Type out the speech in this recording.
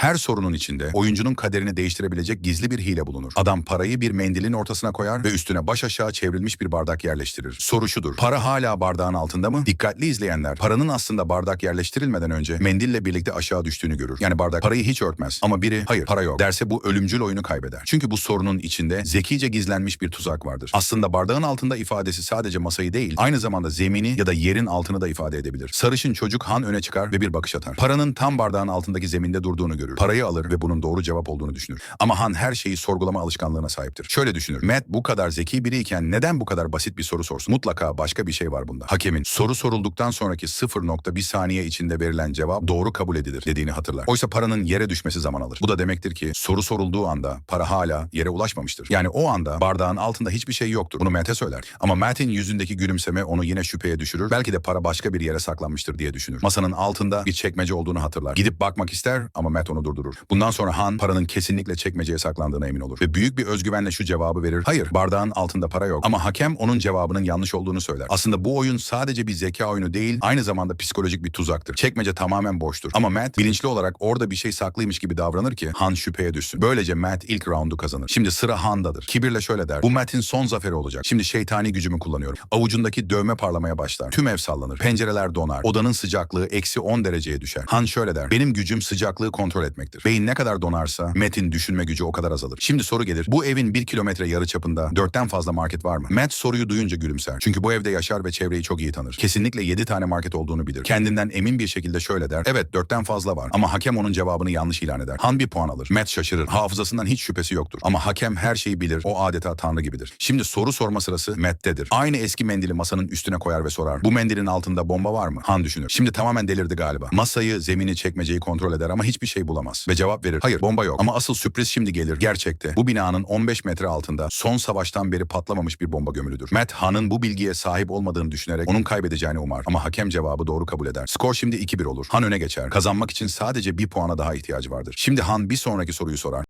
Her sorunun içinde oyuncunun kaderini değiştirebilecek gizli bir hile bulunur. Adam parayı bir mendilin ortasına koyar ve üstüne baş aşağı çevrilmiş bir bardak yerleştirir. Soru şudur. Para hala bardağın altında mı? Dikkatli izleyenler paranın aslında bardak yerleştirilmeden önce mendille birlikte aşağı düştüğünü görür. Yani bardak parayı hiç örtmez. Ama biri hayır para yok derse bu ölümcül oyunu kaybeder. Çünkü bu sorunun içinde zekice gizlenmiş bir tuzak vardır. Aslında bardağın altında ifadesi sadece masayı değil, aynı zamanda zemini ya da yerin altını da ifade edebilir. Sarışın çocuk Han öne çıkar ve bir bakış atar. Paranın tam bardağın altındaki zeminde durduğunu görür. Parayı alır ve bunun doğru cevap olduğunu düşünür. Ama Han her şeyi sorgulama alışkanlığına sahiptir. Şöyle düşünür. Matt bu kadar zeki biriyken neden bu kadar basit bir soru sorsun? Mutlaka başka bir şey var bunda. Hakemin soru sorulduktan sonraki 0.1 saniye içinde verilen cevap doğru kabul edilir dediğini hatırlar. Oysa paranın yere düşmesi zaman alır. Bu da demektir ki soru sorulduğu anda para hala yere ulaşmamıştır. Yani o anda bardağın altında hiçbir şey yoktur. Bunu Matt'e söyler. Ama Matt'in yüzündeki gülümseme onu yine şüpheye düşürür. Belki de para başka bir yere saklanmıştır diye düşünür. Masanın altında bir çekmece olduğunu hatırlar. Gidip bakmak ister ama Matt onu durdurur. Bundan sonra Han paranın kesinlikle çekmeceye saklandığına emin olur. Ve büyük bir özgüvenle şu cevabı verir. Hayır bardağın altında para yok. Ama hakem onun cevabının yanlış olduğunu söyler. Aslında bu oyun sadece bir zeka oyunu değil aynı zamanda psikolojik bir tuzaktır. Çekmece tamamen boştur. Ama Matt bilinçli olarak orada bir şey saklıymış gibi davranır ki Han şüpheye düşsün. Böylece Matt ilk roundu kazanır. Şimdi sıra Han'dadır. Kibirle şöyle der. Bu Matt'in son zaferi olacak. Şimdi şeytani gücümü kullanıyorum. Avucundaki dövme parlamaya başlar. Tüm ev sallanır. Pencereler donar. Odanın sıcaklığı eksi 10 dereceye düşer. Han şöyle der. Benim gücüm sıcaklığı kontrol etmektir. Beyin ne kadar donarsa Matt'in düşünme gücü o kadar azalır. Şimdi soru gelir. Bu evin bir kilometre yarı çapında dörtten fazla market var mı? Matt soruyu duyunca gülümser. Çünkü bu evde yaşar ve çevreyi çok iyi tanır. Kesinlikle 7 tane market olduğunu bilir. Kendinden emin bir şekilde şöyle der. Evet dörtten fazla var. Ama hakem onun cevabını yanlış ilan eder. Han bir puan alır. Matt şaşırır. Hafızasından hiç şüphesi yoktur. Ama hakem her şeyi bilir. O adeta tanrı gibidir. Şimdi soru sorma sırası Matt'tedir. Aynı eski mendili masanın üstüne koyar ve sorar. Bu mendilin altında bomba var mı? Han düşünür. Şimdi tamamen delirdi galiba. Masayı, zemini, çekmeceyi kontrol eder ama hiçbir şey bulamaz. Ve cevap verir. Hayır bomba yok. Ama asıl sürpriz şimdi gelir. Gerçekte. Bu binanın 15 metre altında son savaştan beri patlamamış bir bomba gömülüdür. Matt Han'ın bu bilgiye sahip olmadığını düşünerek onun kaybedeceğini umar. Ama hakem cevabı doğru kabul eder. Skor şimdi 2-1 olur. Han öne geçer. Kazanmak için sadece bir puana daha ihtiyacı vardır. Şimdi Han bir sonraki soruyu sorar.